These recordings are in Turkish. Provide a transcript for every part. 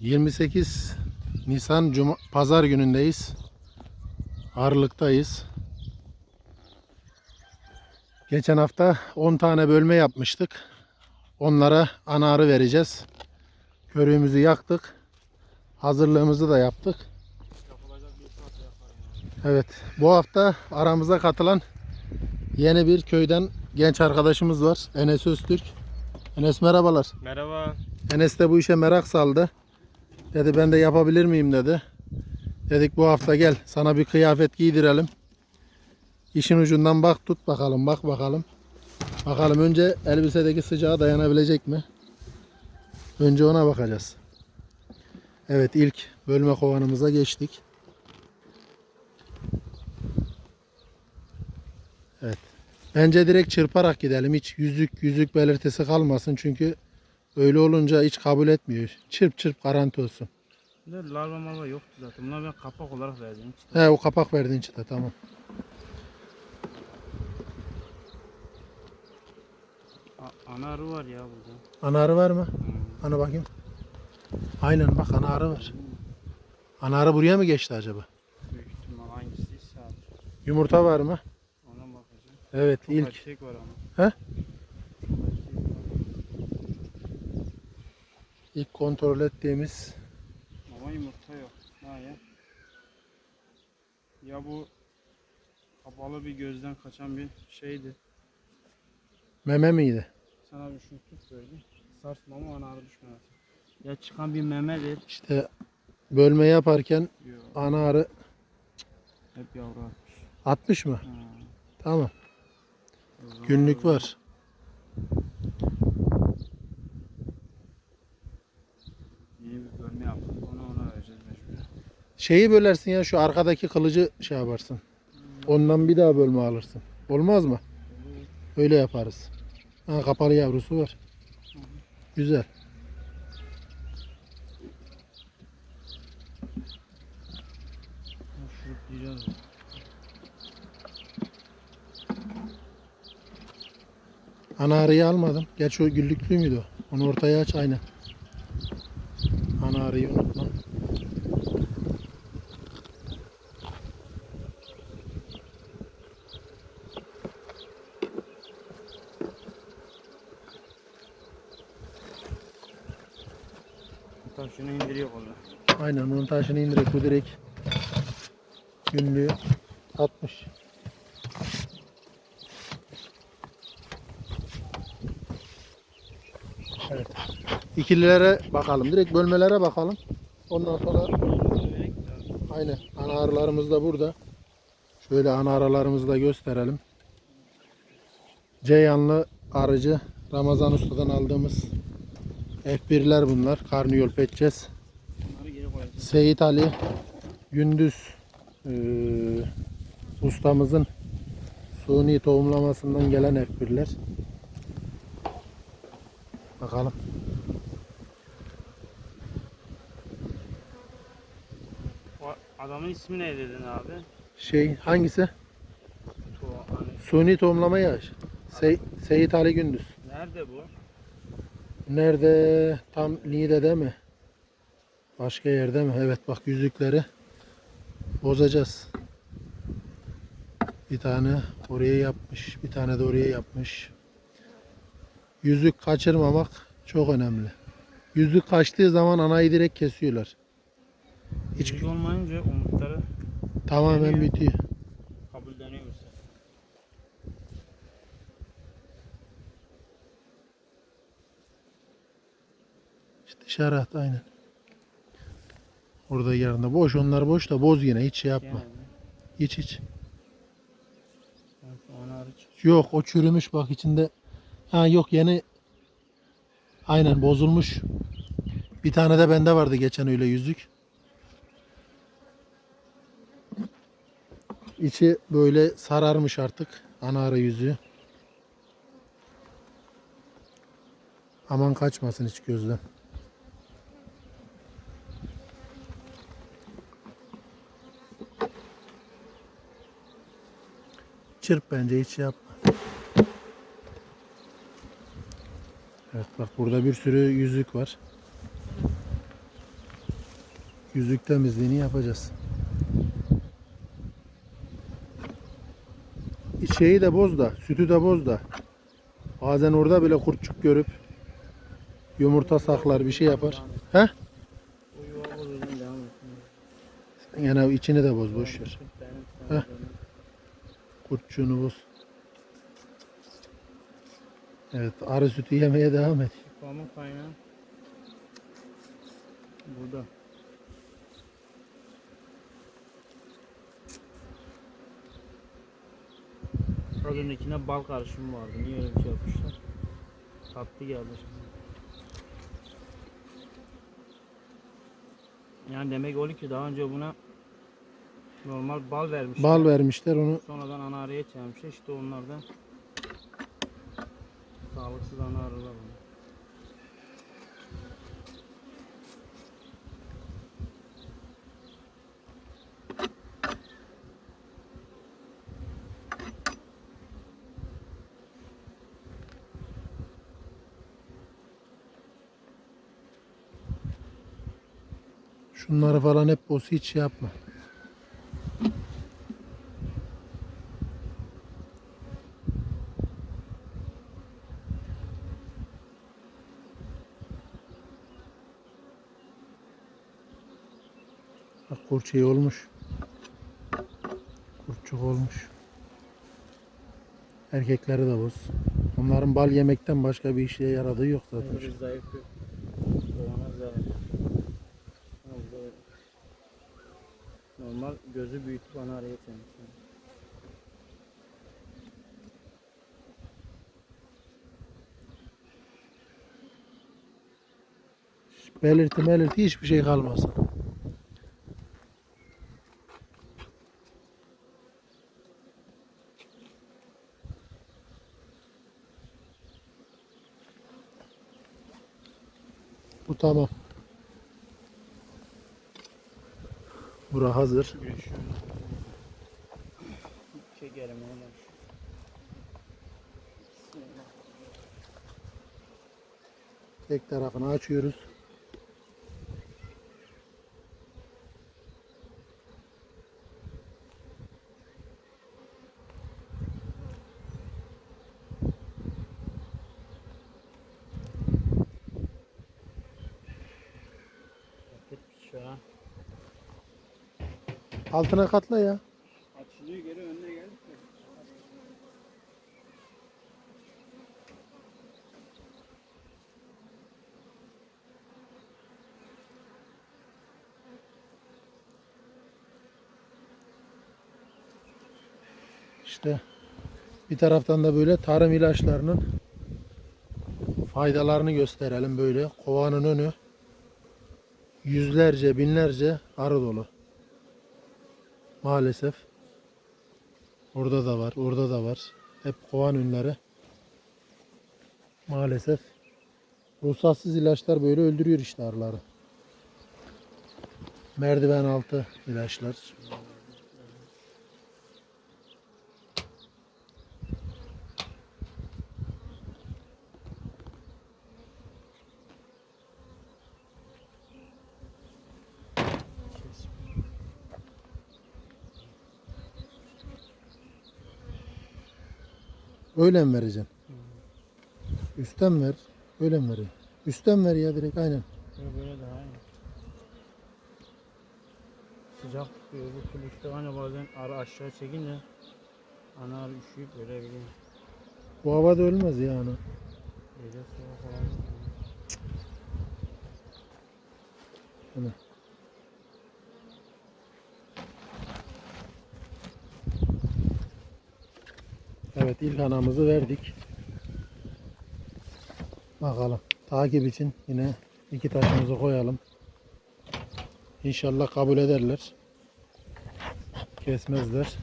28 Nisan Cuma, Pazar günündeyiz. Ağırlıktayız. Geçen hafta 10 tane bölme yapmıştık. Onlara ana arı vereceğiz. Körüğümüzü yaktık. Hazırlığımızı da yaptık. Evet. Bu hafta aramıza katılan yeni bir köyden genç arkadaşımız var. Enes Öztürk. Enes merhabalar. Merhaba. Enes de bu işe merak saldı. Dedi ben de yapabilir miyim dedi. Dedik bu hafta gel sana bir kıyafet giydirelim. İşin ucundan bak tut bakalım bak bakalım. Bakalım önce elbisedeki sıcağa dayanabilecek mi? Önce ona bakacağız. Evet ilk bölme kovanımıza geçtik. Evet. Bence direkt çırparak gidelim. Hiç yüzük yüzük belirtisi kalmasın. Çünkü öyle olunca hiç kabul etmiyor. Çırp çırp garanti olsun. Bunlar larva malva yoktu zaten. Bunlar ben kapak olarak verdim. İşte. He o kapak verdin işte tamam. A- ana arı var ya burada. Ana arı var mı? Hmm. Ana bakayım. Aynen bak ana arı var. Ana arı buraya mı geçti acaba? Büyük ihtimal hangisiyse abi. Yumurta var mı? Ona bakacağım. Evet Çok ilk. erkek var ama. He? Çok erkek var. İlk kontrol ettiğimiz Ama yumurta yok. Ha ya. Ya bu kapalı bir gözden kaçan bir şeydi. meme miydi? Sen abi şunu tut böyle. Sarsma ama ana arı düşmez. Ya çıkan bir memedir. İşte bölme yaparken Yok. ana arı Hep yavru atmış. 60 mı? Ha. Tamam. Günlük var. Yeni bir bölme yaptık. Ona ona vereceğiz mecbur. Şeyi bölersin ya şu arkadaki kılıcı şey yaparsın. Ondan bir daha bölme alırsın. Olmaz mı? Öyle yaparız. Ha, kapalı yavrusu var. Güzel. Ana arıyı almadım. Gerçi o güllüklü müydü? Onu ortaya aç aynen. Ana arıyı unutma. Tamam şunu indiriyor onu. Aynen onun taşını indirek bu direkt günlüğü 60. Evet. İkililere bakalım. Direkt bölmelere bakalım. Ondan sonra aynen ana arılarımız da burada. Şöyle ana arılarımızı da gösterelim. Ceyhanlı arıcı Ramazan Usta'dan aldığımız F1'ler bunlar. Karnıyol koyacağız. Seyit Ali Gündüz eee, ustamızın suni tohumlamasından gelen F1'ler. Bakalım. O adamın ismi ne dedin abi? Şey hangisi? Hani Suni tohumlama yaş. Sey, Seyit Ali Gündüz. nerede bu? Nerede? Tam Niğde'de mi? Başka yerde mi? Evet bak yüzükleri bozacağız. Bir tane oraya yapmış, bir tane de oraya yapmış. Yüzük kaçırmamak çok önemli. Yüzük kaçtığı zaman anayı direkt kesiyorlar. Hiç olmayınca umutları tamamen bitiyor. İşte dışarı at aynen. Orada yanında boş onlar boş da boz yine hiç şey yapma. Hiç hiç. Yok o çürümüş bak içinde. Ha yok yeni. Aynen bozulmuş. Bir tane de bende vardı geçen öyle yüzük. İçi böyle sararmış artık. Ana yüzüğü. Aman kaçmasın hiç gözden. Çırp bence hiç şey yapma. Evet bak burada bir sürü yüzük var. Yüzük temizliğini yapacağız. Şeyi de boz da, sütü de boz da. Bazen orada bile kurtçuk görüp yumurta saklar, bir şey yapar. He? Yine içini de boz, boş ver. Heh. Kurtçuğunu boz. Evet, arı sütü yemeye devam et. Pamuk kaynağı burada. Az öncekinde bal karışımı vardı. Niye öyle bir şey yapmışlar? Tatlı geldi şimdi. Yani demek oluyor ki daha önce buna normal bal vermişler. Bal vermişler onu. Sonradan ana arıya çağırmışlar. İşte onlardan sağlıksız ana arılar var. Şunları falan hep boz hiç şey yapma. Bak kurt şey olmuş. Kurtçuk olmuş. Erkekleri de boz. Onların bal yemekten başka bir işe yaradığı yok zaten. Bir zayıf da Normal gözü büyütüp ana araya çağırmışlar. Belirti belirti hiçbir şey kalmasın. Bu tamam. Hazır. Çekerim onu. Tek tarafını açıyoruz. Altına katla ya. Açılıyor geri önüne geldi. İşte bir taraftan da böyle tarım ilaçlarının faydalarını gösterelim böyle. Kovanın önü yüzlerce binlerce arı dolu. Maalesef. Orada da var, orada da var. Hep kovan ünleri. Maalesef. Ruhsatsız ilaçlar böyle öldürüyor işte arıları. Merdiven altı ilaçlar. Öyle mi vereceksin? Üstten ver. Öyle mi vereyim? Üstten ver ya direkt aynen. Böyle daha iyi. Sıcak tutuyor. Bu kulüpte hani bazen arı aşağı çekince ana arı üşüyüp ölebiliyor. Bu havada ölmez ya ana. Gece soğuk falan. Ana. Evet ilk verdik. Bakalım. Takip için yine iki taşımızı koyalım. İnşallah kabul ederler. Kesmezler.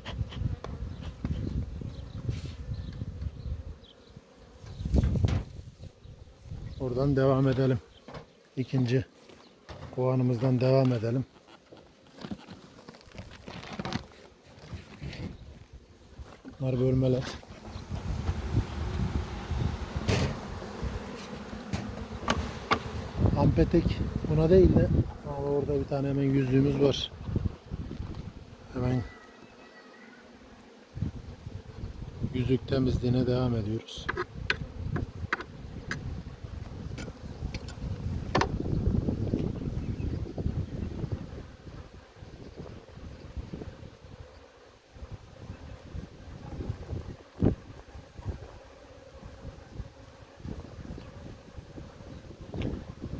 Oradan devam edelim. İkinci kovanımızdan devam edelim. Bunlar bölmeler. Ampetek buna değil de Ama orada bir tane hemen yüzüğümüz var. Hemen yüzük temizliğine devam ediyoruz.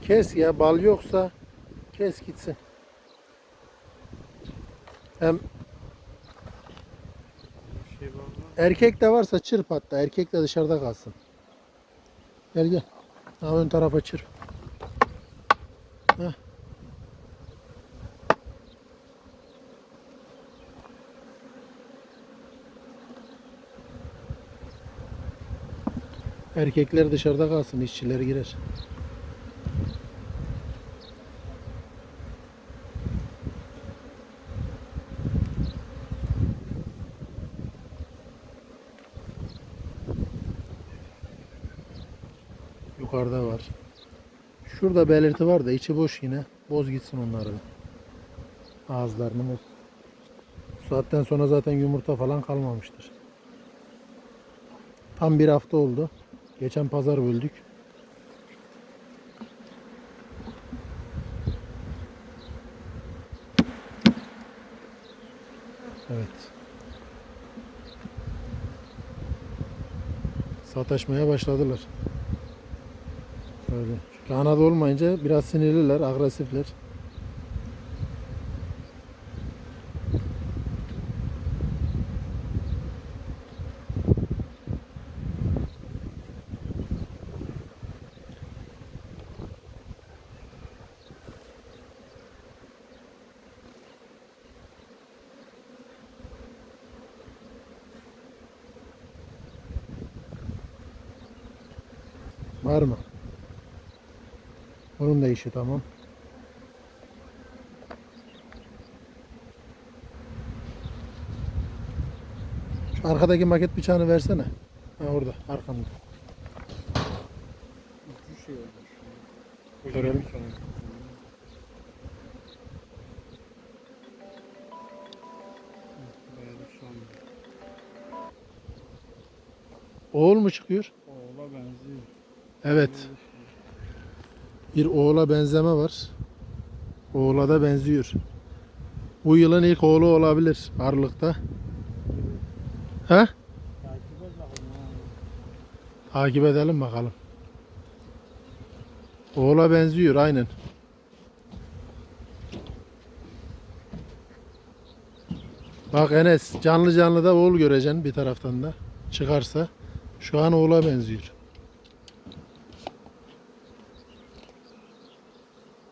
Kes ya bal yoksa kes gitsin. Hem erkek de varsa çırp hatta. Erkek de dışarıda kalsın. Gel gel. Ha, ön tarafa çırp. Heh. Erkekler dışarıda kalsın, işçiler girer. Yukarıda var. Şurada belirti var da içi boş yine. Boz gitsin onları. Ağızlarını boz. Saatten sonra zaten yumurta falan kalmamıştır. Tam bir hafta oldu. Geçen pazar böldük. Evet. Sataşmaya başladılar. Öyle. Çünkü anada olmayınca biraz sinirliler, agresifler. Var mı? Onun da işi tamam. Şu arkadaki maket bıçağını versene. Ha orada arkamda. Bir şey. Görelim. Oğul mu çıkıyor? oğula benziyor. Evet. Bir oğula benzeme var. Oğula da benziyor. Bu yılın ilk oğlu olabilir Aralık'ta. He? Takip edelim bakalım. Oğula benziyor aynen. Bak Enes canlı canlı da oğul göreceksin bir taraftan da. Çıkarsa. Şu an oğula benziyor.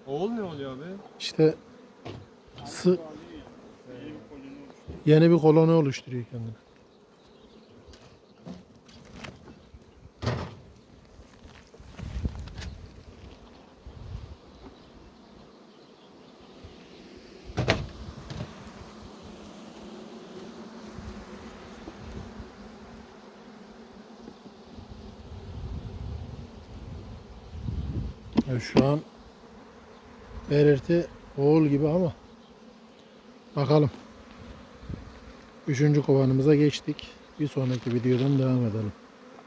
Oğul ne oluyor abi? İşte sı- Yeni bir koloni oluşturuyor kendine. Evet, şu an belirti oğul gibi ama bakalım. Üçüncü kovanımıza geçtik. Bir sonraki videodan devam edelim.